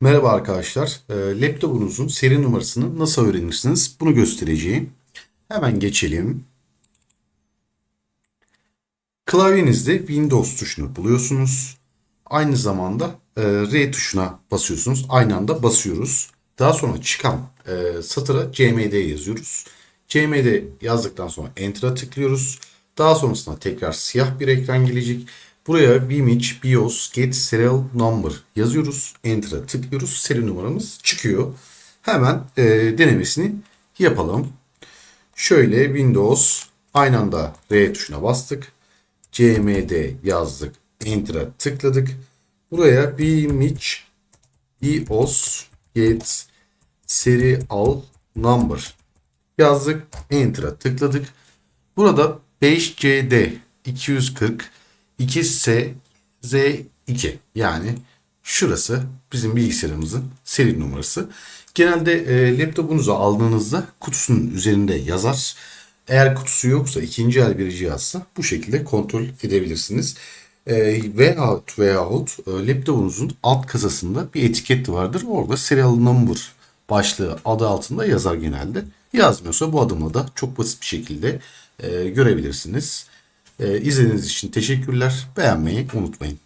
Merhaba arkadaşlar. E, laptopunuzun seri numarasını nasıl öğrenirsiniz? Bunu göstereceğim. Hemen geçelim. Klavyenizde Windows tuşunu buluyorsunuz. Aynı zamanda e, R tuşuna basıyorsunuz. Aynı anda basıyoruz. Daha sonra çıkan e, satıra CMD yazıyoruz. CMD yazdıktan sonra Enter'a tıklıyoruz. Daha sonrasında tekrar siyah bir ekran gelecek. Buraya Vimage BIOS Get Serial Number yazıyoruz. Enter'a tıklıyoruz. Seri numaramız çıkıyor. Hemen e, denemesini yapalım. Şöyle Windows aynı anda R tuşuna bastık. CMD yazdık. Enter'a tıkladık. Buraya Vimage BIOS Get Serial Number yazdık. Enter'a tıkladık. Burada 5CD 240 2S Z2 yani şurası bizim bilgisayarımızın seri numarası. Genelde e, laptopunuzu aldığınızda kutusunun üzerinde yazar. Eğer kutusu yoksa ikinci el bir cihazsa bu şekilde kontrol edebilirsiniz. E, veyahut veyahut e, laptopunuzun alt kasasında bir etiket vardır. Orada serial number başlığı adı altında yazar genelde. Yazmıyorsa bu adımla da çok basit bir şekilde e, görebilirsiniz. E, izlediğiniz için teşekkürler. Beğenmeyi unutmayın.